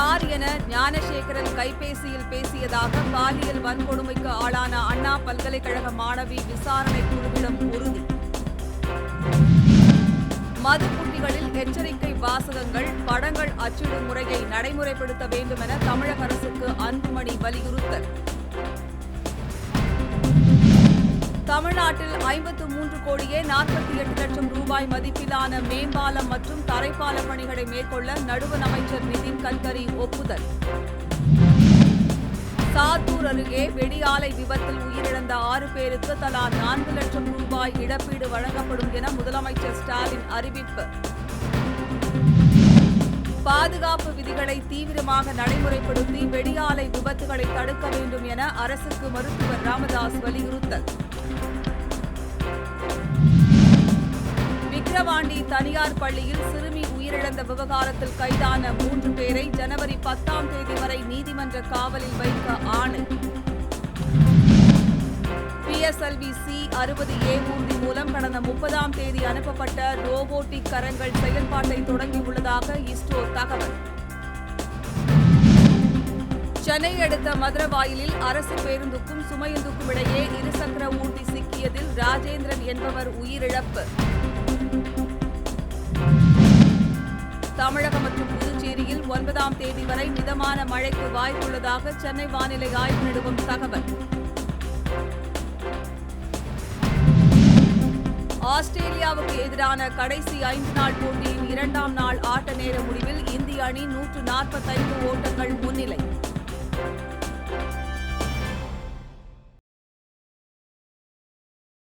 Car என ஞானசேகரன் கைபேசியில் பேசியதாக பாலியல் வன்கொடுமைக்கு ஆளான அண்ணா பல்கலைக்கழக மாணவி விசாரணை குழுவிடம் உறுதி. மதுப்புட்டிகளில் எச்சரிக்கை வாசகங்கள் படங்கள் அச்சிடும் முறையை நடைமுறைப்படுத்த வேண்டும் என தமிழக அரசுக்கு அன்புமணி வலியுறுத்தல். தமிழ்நாட்டில் ஐம்பத்து மூன்று கோடியே நாற்பத்தி எட்டு லட்சம் ரூபாய் மதிப்பிலான மேம்பாலம் மற்றும் தரைப்பால பணிகளை மேற்கொள்ள நடுவண் அமைச்சர் நிதின் கட்கரி ஒப்புதல். சாத்தூர் அருகே வெடியாலை விபத்தில் உயிரிழந்த ஆறு பேருக்கு தலா நான்கு லட்சம் ரூபாய் இழப்பீடு வழங்கப்படும் என முதலமைச்சர் ஸ்டாலின் அறிவிப்பு. பாதுகாப்பு விதிகளை தீவிரமாக நடைமுறைப்படுத்தி வெடியாலை விபத்துகளை தடுக்க வேண்டும் என அரசுக்கு மருத்துவர் ராமதாஸ் வலியுறுத்தல். விக்கிரவாண்டி தனியார் பள்ளியில் சிறுமி உயிரிழந்த விவகாரத்தில் கைதான மூன்று பேரை ஜனவரி பத்தாம் தேதி வரை நீதிமன்ற காவலில் வைக்க ஆணை. பிஎஸ்எல்வி சி அறுபது ஏ ஊர்தி மூலம் கடந்த முப்பதாம் தேதி அனுப்பப்பட்ட ரோபோட்டிக் கரங்கள் செயல்பாட்டை தொடங்கியுள்ளதாக இஸ்ரோ தகவல். சென்னை அடுத்த மதுரவாயிலில் அரசு பேருந்துக்கும் சுமையுந்துக்கும் இடையே இருசக்கர ஊர்தி சிக்கியதில் ராஜேந்திரன் என்பவர் உயிரிழப்பு. தமிழகம் மற்றும் புதுச்சேரியில் ஒன்பதாம் தேதி வரை மிதமான மழைக்கு வாய்ப்புள்ளதாக சென்னை வானிலை ஆய்வு நிறுவம் தகவல். ஆஸ்திரேலியாவுக்கு எதிரான கடைசி ஐந்து நாள் போட்டியின் இரண்டாம் நாள் ஆட்ட நேர முடிவில் இந்திய அணி நூற்று நாற்பத்தைந்து ஓட்டங்கள் முன்னிலை.